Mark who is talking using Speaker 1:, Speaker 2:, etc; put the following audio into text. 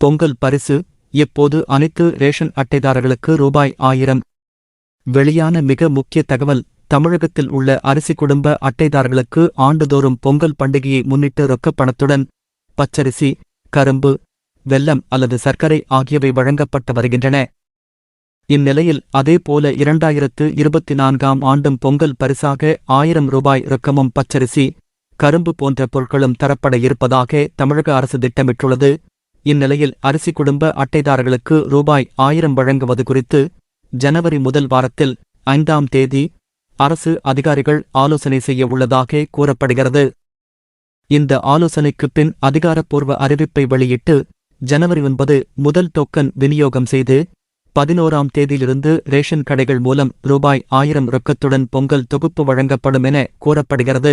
Speaker 1: பொங்கல் பரிசு இப்போது அனைத்து ரேஷன் அட்டைதாரர்களுக்கு ரூபாய் ஆயிரம். வெளியான மிக முக்கிய தகவல் தமிழகத்தில் உள்ள அரிசி குடும்ப அட்டைதாரர்களுக்கு ஆண்டுதோறும் பொங்கல் பண்டிகையை முன்னிட்டு ரொக்கப் பணத்துடன் பச்சரிசி கரும்பு வெல்லம் அல்லது சர்க்கரை ஆகியவை வழங்கப்பட்டு வருகின்றன. இந்நிலையில் அதேபோல இரண்டாயிரத்து இருபத்தி நான்காம் ஆண்டும் பொங்கல் பரிசாக ஆயிரம் ரூபாய் ரொக்கமும் பச்சரிசி கரும்பு போன்ற பொருட்களும் தரப்பட இருப்பதாக தமிழக அரசு திட்டமிட்டுள்ளது. இந்நிலையில் அரிசி குடும்ப அட்டைதாரர்களுக்கு ரூபாய் ஆயிரம் வழங்குவது குறித்து ஜனவரி முதல் வாரத்தில் ஐந்தாம் தேதி அரசு அதிகாரிகள் ஆலோசனை செய்ய உள்ளதாக கூறப்படுகிறது. இந்த ஆலோசனைக்குப் பின் அதிகாரப்பூர்வ அறிவிப்பை வெளியிட்டு ஜனவரி ஒன்பது முதல் டோக்கன் விநியோகம் செய்து பதினோராம் தேதியிலிருந்து ரேஷன் கடைகள் மூலம் ரூபாய் ஆயிரம் ரொக்கத்துடன் பொங்கல் தொகுப்பு வழங்கப்படும் என கூறப்படுகிறது.